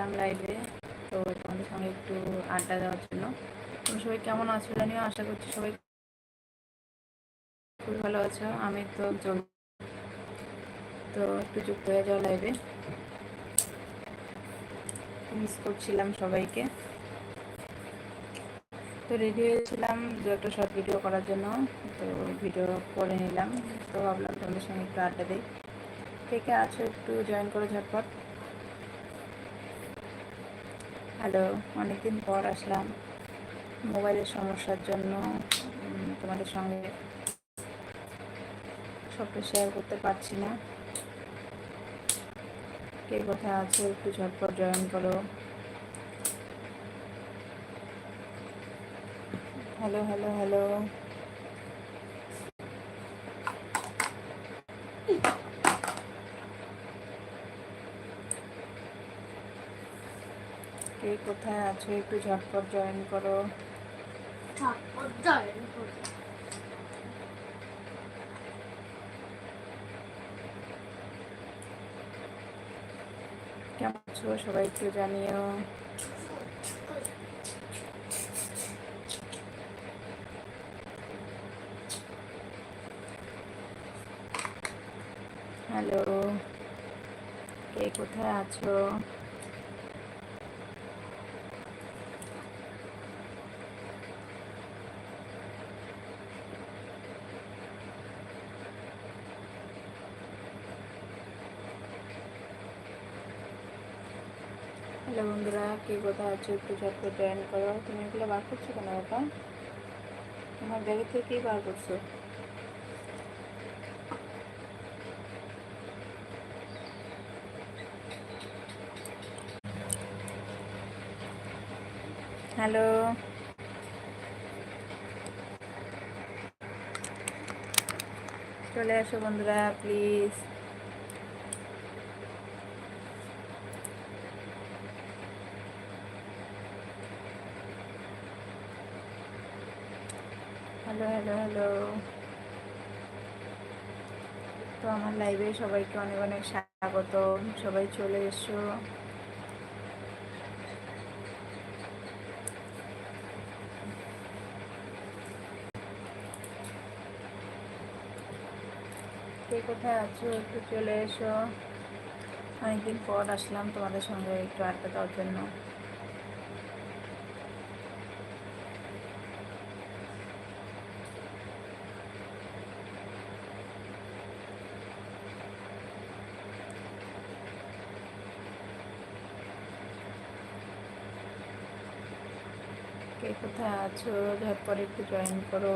আসলাম লাইভে তো তোমাদের সঙ্গে একটু আড্ডা দেওয়ার জন্য। তোমরা সবাই কেমন আছো জানিও? আশা করছি সবাই খুব ভালো আছো। আমি তো চল তো একটু যুক্ত হয়ে যাও লাইভে মিস করছিলাম সবাইকে। তো রেডি হয়েছিলাম দু একটা শর্ট ভিডিও করার জন্য। তো ভিডিও করে নিলাম। তো ভাবলাম তোমাদের সঙ্গে একটু আড্ডা দিই। কে কে আছো একটু জয়েন করো ঝটপট। হ্যালো, অনেকদিন পর আসলাম। মোবাইলের সমস্যার জন্য তোমাদের সঙ্গে সবটা শেয়ার করতে পারছি না। কে কোথায় আছে একটু ঝটপট জয়েন করো। Hello hello hello. কে কোথায় আছো একটু ঝটপট জয়েন করো। ঠাকুর জয়েন করি। কেমন আছো সবাই একটু জানিও। হ্যালো কে কোথায় আছো? হ্যালো বন্ধুরা, কে কোথায় আছো? একটু ঝটপট জয়েন করো। তুমি এগুলো বার করছ কেন বাবা? তোমার ব্যাগের থেকে বার করছ? হ্যালো। চলে আসো বন্ধুরা, প্লিজ। হ্যালো হ্যালো হ্যালো তো আমার লাইভে সবাইকে অনেক অনেক স্বাগত সবাই চলে এসো। কে কোথায় আছো? একটু চলে এসো। অনেকদিন পর আসলাম তোমাদের সঙ্গে একটু আড্ডা দেওয়ার জন্য। কে কোথায় আছো ঝটপট একটু জয়েন করো